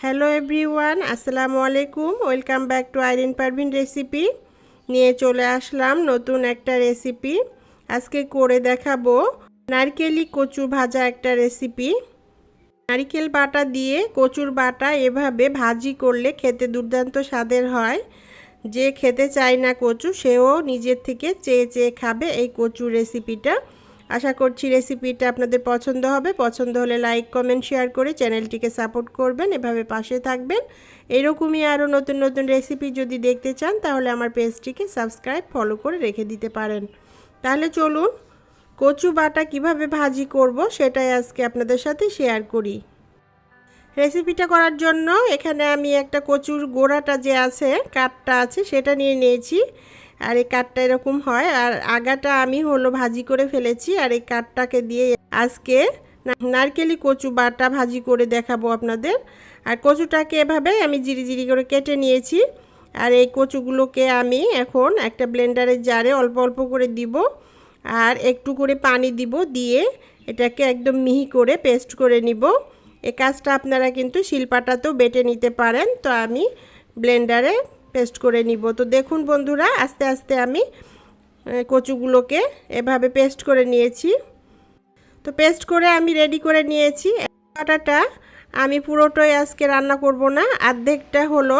Hello everyone, আসসালামু আলাইকুম। Welcome back to Irin Parvin recipe. নিয়ে চলে আসলাম নতুন একটা রেসিপি। আজকে করে দেখাবো নারকেলি কচু ভাজা একটা রেসিপি। নারকেল বাটা দিয়ে কচুর বাটা এভাবে ভাজি করলে খেতে দুর্দান্ত স্বাদের হয়। যে খেতে চায় না কচু, সেও নিজের থেকে চেয়ে চেয়ে খাবে এই কচুর রেসিপিটা। আশা করছি রেসিপিটা আপনাদের পছন্দ হবে। পছন্দ হলে লাইক কমেন্ট শেয়ার করে চ্যানেলটিকে সাপোর্ট করবেন, এভাবে পাশে থাকবেন। এরকমই আরও নতুন নতুন রেসিপি যদি দেখতে চান, তাহলে আমার পেজটিকে সাবস্ক্রাইব ফলো করে রেখে দিতে পারেন। তাহলে চলুন, কচু বাটা কীভাবে ভাজি করব সেটাই আজকে আপনাদের সাথে শেয়ার করি। রেসিপিটা করার জন্য এখানে আমি একটা কচুর গোড়াটা যে আছে, কাঠটা আছে, সেটা নিয়ে নিয়েছি। আর এই কাঠটা এরকম হয়। আর আগাটা আমি হলো ভাজি করে ফেলেছি। আর এই কাঠটাকে দিয়ে আজকে নারকেলি কচু বাটা ভাজি করে দেখাবো আপনাদের। আর কচুটাকে এভাবে আমি জিরি জিরি করে কেটে নিয়েছি। আর এই কচুগুলোকে আমি এখন একটা ব্লেন্ডারের জারে অল্প অল্প করে দিব। আর একটু করে পানি দিব দিয়ে এটাকে একদম মিহি করে পেস্ট করে নিব। এ কাজটা আপনারা কিন্তু শিলপাটাতেও বেটে নিতে পারেন। তো আমি ব্লেন্ডারে পেস্ট করে নিব। তো দেখুন বন্ধুরা, আস্তে আস্তে আমি কচুগুলোকে এভাবে পেস্ট করে নিয়েছি। তো পেস্ট করে আমি রেডি করে নিয়েছি। বাটাটা আমি পুরোটাই আজকে রান্না করব না অর্ধেকটা হলো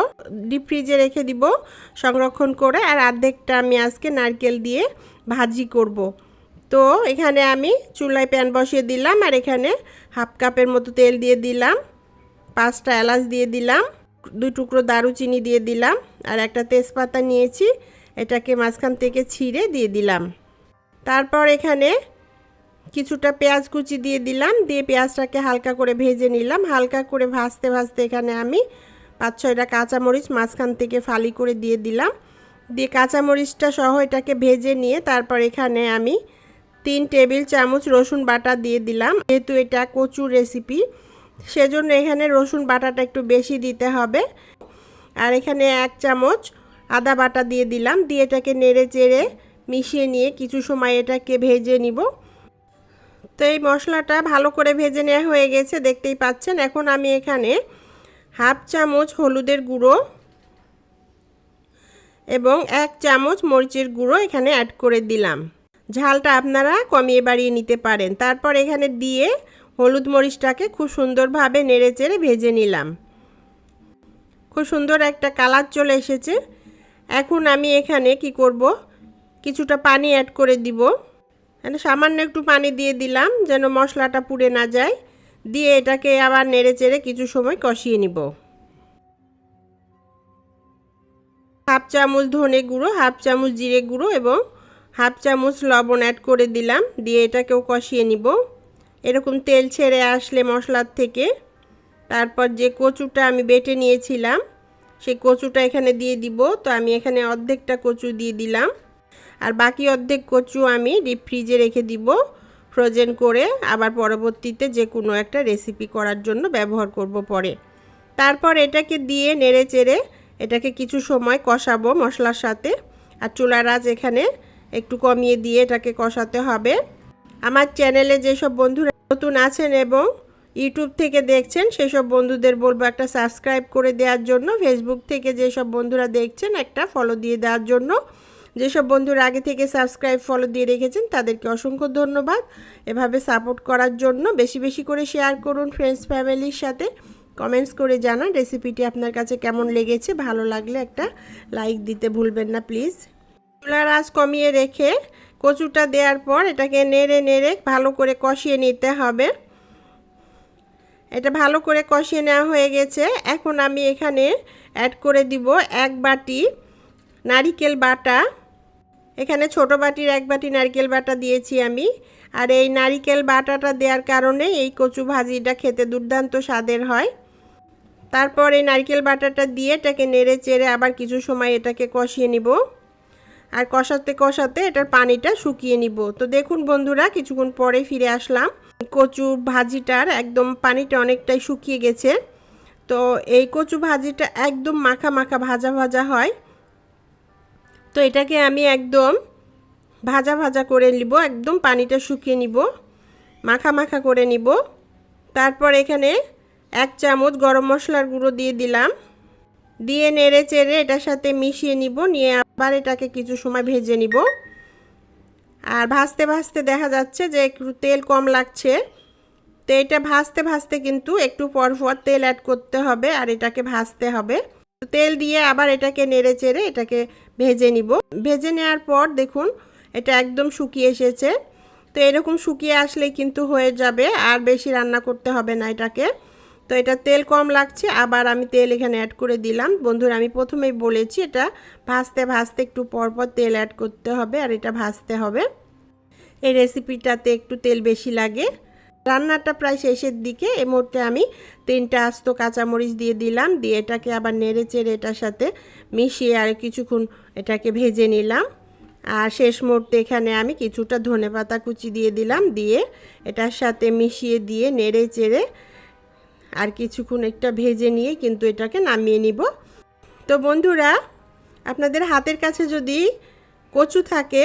ডিপ ফ্রিজে রেখে দিব সংরক্ষণ করে, আর অর্ধেকটা আমি আজকে নারকেল দিয়ে ভাজি করব। তো এখানে আমি চুলায় প্যান বসিয়ে দিলাম, আর এখানে হাফ কাপের মতো তেল দিয়ে দিলাম, পাঁচটা এলাচ দিয়ে দিলাম। দুই টুকরো দারুচিনি দিয়ে দিলাম আর একটা তেজপাতা নিয়েছি। এটাকে মাঝখান থেকে ছিঁড়ে দিয়ে দিলাম। তারপর এখানে কিছুটা পেঁয়াজ কুচি দিয়ে দিলাম। দিয়ে পেঁয়াজটাকে হালকা করে ভেজে নিলাম। হালকা করে ভাজতে ভাজতে এখানে আমি পাঁচ ছয়টা কাঁচামরিচ মাঝখান থেকে ফালি করে দিয়ে দিলাম। দিয়ে কাঁচামরিচটা সহ এটাকে ভেজে নিয়ে তারপর এখানে আমি তিন টেবিল চামচ রসুন বাটা দিয়ে দিলাম। যেহেতু এটা কচুর রেসিপি সেজন্য এখানে রসুন বাটাটা একটু বেশি দিতে হবে। আর এখানে এক চামচ আদা বাটা দিয়ে দিলাম, দিয়ে এটাকে নেড়ে চেড়ে মিশিয়ে নিয়ে কিছু সময় এটাকে ভেজে নিব। তো এই মশলাটা ভালো করে ভেজে নেওয়া হয়ে গেছে, দেখতেই পাচ্ছেন। এখন আমি এখানে হাফ চামচ হলুদের গুঁড়ো এবং এক চামচ মরিচের গুঁড়ো এখানে অ্যাড করে দিলাম। ঝালটা আপনারা কমিয়ে বাড়িয়ে নিতে পারেন। তারপর এখানে দিয়ে হলুদ মরিচটাকে খুব সুন্দরভাবে নেড়ে চেড়ে ভেজে নিলাম। খুব সুন্দর একটা কালার চলে এসেছে। এখন আমি এখানে কি করব? কিছুটা পানি অ্যাড করে দিব। মানে সামান্য একটু পানি দিয়ে দিলাম যেন মশলাটা পুড়ে না যায়। দিয়ে এটাকে আবার নেড়ে চেড়ে কিছু সময় কষিয়ে নিব। হাফ চামচ ধনে গুঁড়ো, হাফ চামচ জিরে গুঁড়ো এবং হাফ চামচ লবণ অ্যাড করে দিলাম। দিয়ে এটাকেও কষিয়ে নিব। এরকম তেল ছেড়ে আসলে মশলার থেকে। তারপর যে কচুটা আমি বেটে নিয়েছিলাম সেই কচুটা এখানে দিয়ে দিব। তো আমি এখানে অর্ধেকটা কচু দিয়ে দিলাম। আর বাকি অর্ধেক কচু আমি ডিপ ফ্রিজে রেখে দিব ফ্রোজেন করে আবার পরবর্তীতে যে কোনো একটা রেসিপি করার জন্য ব্যবহার করব পরে। তারপর এটাকে দিয়ে নেড়ে চেড়ে এটাকে কিছু সময় কষাবো মশলার সাথে। আর চুলার আজ এখানে একটু কমিয়ে দিয়ে এটাকে কষাতে হবে। আমার চ্যানেলে যেসব বন্ধুরা নতুন আছেন এবং ইউটিউব থেকে দেখছেন, সেসব বন্ধুদের বলব একটা সাবস্ক্রাইব করে দেওয়ার জন্য ফেসবুক থেকে যেসব বন্ধুরা দেখছেন একটা ফলো দিয়ে দেওয়ার জন্য। যেসব বন্ধুরা আগে থেকে সাবস্ক্রাইব ফলো দিয়ে রেখেছেন, তাদেরকে অসংখ্য ধন্যবাদ। এভাবে সাপোর্ট করার জন্য বেশি বেশি করে শেয়ার করুন ফ্রেন্ডস ফ্যামিলির সাথে। কমেন্টস করে জানান রেসিপিটি আপনার কাছে কেমন লেগেছে, ভালো লাগলে একটা লাইক দিতে ভুলবেন না প্লিজ চুলার আজ কমিয়ে রেখে কচুটা দেওয়ার পর এটাকে নেড়ে নেড়ে ভালো করে কষিয়ে নিতে হবে। এটা ভালো করে কষিয়ে নেওয়া হয়ে গেছে। এখন আমি এখানে অ্যাড করে দিব এক বাটি নারিকেল বাটা। এখানে ছোট বাটির এক বাটি নারকেল বাটা দিয়েছি আমি। আর এই নারিকেল বাটাটা দেওয়ার কারণে এই কচু ভাজিটা খেতে দুর্দান্ত স্বাদের হয়। তারপর এই নারকেল বাটাটা দিয়ে এটাকে নেড়ে চেড়ে আবার কিছু সময় এটাকে কষিয়ে নিব। আর কষাতে কষাতে এটার পানিটা শুকিয়ে নিব। তো দেখুন বন্ধুরা, কিছুক্ষণ পরে ফিরে আসলাম। কচু ভাজিটার একদম পানিটা অনেকটাই শুকিয়ে গেছে। তো এই কচু ভাজিটা একদম মাখা মাখা ভাজা ভাজা হয়। তো এটাকে আমি একদম ভাজা ভাজা করে নিব, একদম পানিটা শুকিয়ে নিব, মাখা মাখা করে নিব। তারপর এখানে এক চামচ গরম মশলার গুঁড়ো দিয়ে দিলাম। দিয়ে নেড়ে চেড়ে এটার সাথে মিশিয়ে নিব, নিয়ে আবার এটাকে কিছু সময় ভেজে নিব। আর ভাজতে ভাজতে দেখা যাচ্ছে যে একটু তেল কম লাগছে। তো এটা ভাজতে ভাজতে কিন্তু একটু পর পর তেল অ্যাড করতে হবে আর এটাকে ভাজতে হবে। তেল দিয়ে আবার এটাকে নেড়ে চেড়ে এটাকে ভেজে নিব। ভেজে নেওয়ার পর দেখুন, এটা একদম শুকিয়ে এসেছে। তো এরকম শুকিয়ে আসলেই কিন্তু হয়ে যাবে আর বেশি রান্না করতে হবে না এটাকে। তো এটা তেল কম লাগছে, আবার আমি তেল এখানে অ্যাড করে দিলাম। বন্ধুরা, আমি প্রথমেই বলেছি এটা ভাজতে ভাজতে একটু পরপর তেল অ্যাড করতে হবে আর এটা ভাজতে হবে। এই রেসিপিটাতে একটু তেল বেশি লাগে। রান্নাটা প্রায় শেষের দিকে, এই মুহূর্তে আমি তিনটা আস্ত কাঁচামরিচ দিয়ে দিলাম, দিয়ে এটাকে আবার নেড়ে চেড়ে এটার সাথে মিশিয়ে আর কিছুক্ষণ এটাকে ভেজে নিলাম। আর শেষ মুহূর্তে এখানে আমি কিছুটা ধনে পাতা কুচি দিয়ে দিলাম, দিয়ে এটার সাথে মিশিয়ে দিয়ে নেড়ে চেড়ে আর কিছুক্ষণ একটা ভেজে নিয়ে কিন্তু এটাকে নামিয়ে নিব। তো বন্ধুরা, আপনাদের হাতের কাছে যদি কচু থাকে,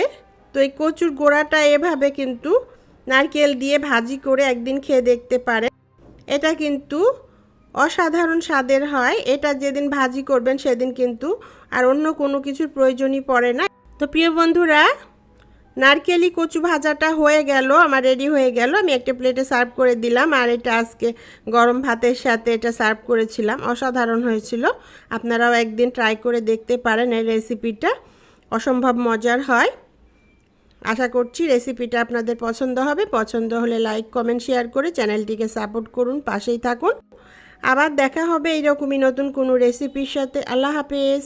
তো এই কচুর গোড়াটা এভাবে কিন্তু নারকেল দিয়ে ভাজি করে একদিন খেয়ে দেখতে পারে এটা কিন্তু অসাধারণ স্বাদের হয়। এটা যেদিন ভাজি করবেন সেদিন কিন্তু আর অন্য কোনো কিছুর প্রয়োজনই পড়ে না। তো প্রিয় বন্ধুরা নারকেলি কচু ভাজাটা হয়ে গেল, আমার রেডি হয়ে গেল। আমি একটা প্লেটে সার্ভ করে দিলাম, আর এটা আজকে গরম ভাতের সাথে এটা সার্ভ করেছিলাম, অসাধারণ হয়েছিল। আপনারাও একদিন ট্রাই করে দেখতে পারেন এই রেসিপিটা অসম্ভব মজার হয়। আশা করছি রেসিপিটা আপনাদের পছন্দ হবে। পছন্দ হলে লাইক কমেন্ট শেয়ার করে চ্যানেলটিকে সাপোর্ট করুন, পাশেই থাকুন। আবার দেখা হবে এইরকমই নতুন কোনো রেসিপির সাথে। আল্লাহ হাফেজ।